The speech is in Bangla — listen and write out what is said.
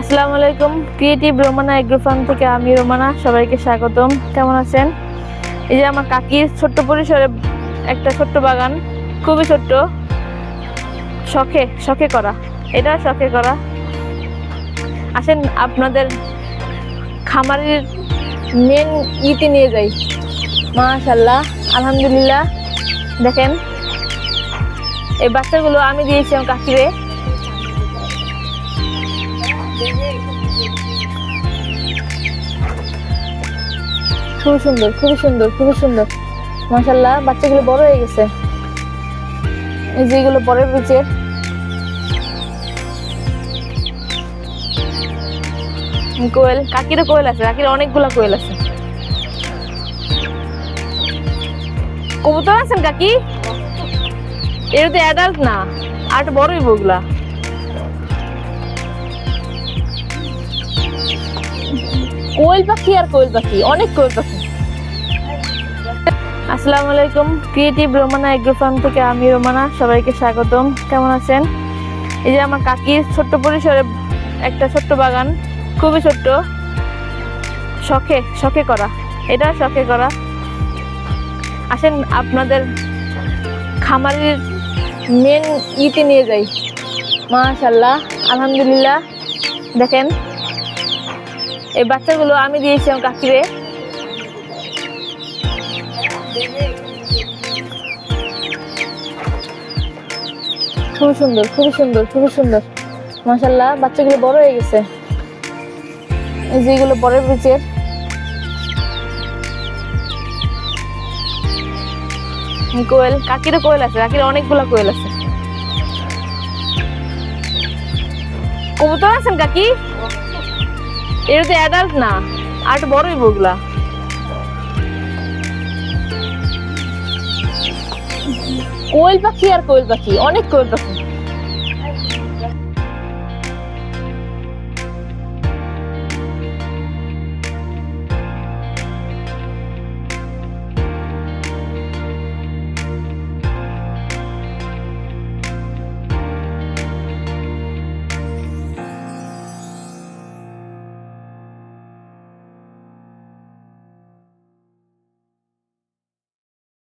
আসসালামু আলাইকুম ক্রিয়েটিভ রোমানা এগ্রো ফার্ম থেকে আমি রোমানা, সবাইকে স্বাগতম। কেমন আছেন? এই যে আমার কাকির ছোট্ট পরিসরে একটা ছোট্ট বাগান, খুবই ছোট্ট। শখে শখে করা। এটা শখে করা। আসেন, আপনাদের খামারের মেন ইতে নিয়ে যাই। মাশাল্লাহ আলহামদুলিল্লাহ। দেখেন, এই বাচ্চাগুলো আমি দিয়েছি আমার কাকিরে। খুবই সুন্দর খুবই সুন্দর খুবই সুন্দর। মাশাল্লাহ বাচ্চাগুলো বড় হয়ে গেছে। এই যে এগুলো পরের বিচের কোয়েল, কাকিরও কোয়েল আছে, কাকির অনেকগুলা কোয়েল আছে। কবুতর আছেন কাকি? এটা তো অ্যাডাল্ট না, আর বড়ই বগুলা কোয়েল পাখি আর কোয়েল পাখি, অনেক কোয়েল পাখি। আসসালামু আলাইকুম, ক্রিয়েটিভ রোমানা এগ্রো ফার্ম থেকে আমি রোমানা, সবাইকে স্বাগতম। কেমন আছেন? এই যে আমার কাকির ছোট্ট পরিসরে একটা ছোট্ট বাগান, খুবই ছোট্ট। শখে শখে করা। এটা শখে করা। আসেন, আপনাদের খামারের মেন ইতে নিয়ে যাই। মাশাল্লাহ আলহামদুলিল্লাহ। দেখেন এই বাচ্চাগুলো আমি দিয়েছি আমার কাকিরে। খুবই সুন্দর খুবই সুন্দর খুবই সুন্দর। মাশাল্লাহ বাচ্চাগুলো বড় হয়ে গেছে। এই যে এগুলো পরের বিচের কোয়েল, কাকিরও কোয়েল আছে, কাকির অনেকগুলো কোয়েল আছে। কবুতর আছেন কাকি? এটা তো অ্যাডাল্ট না, আর বড়ই বগলা। কোয়েল পাখি আর কোয়েল পাখি, অনেক কোয়েল পাখি।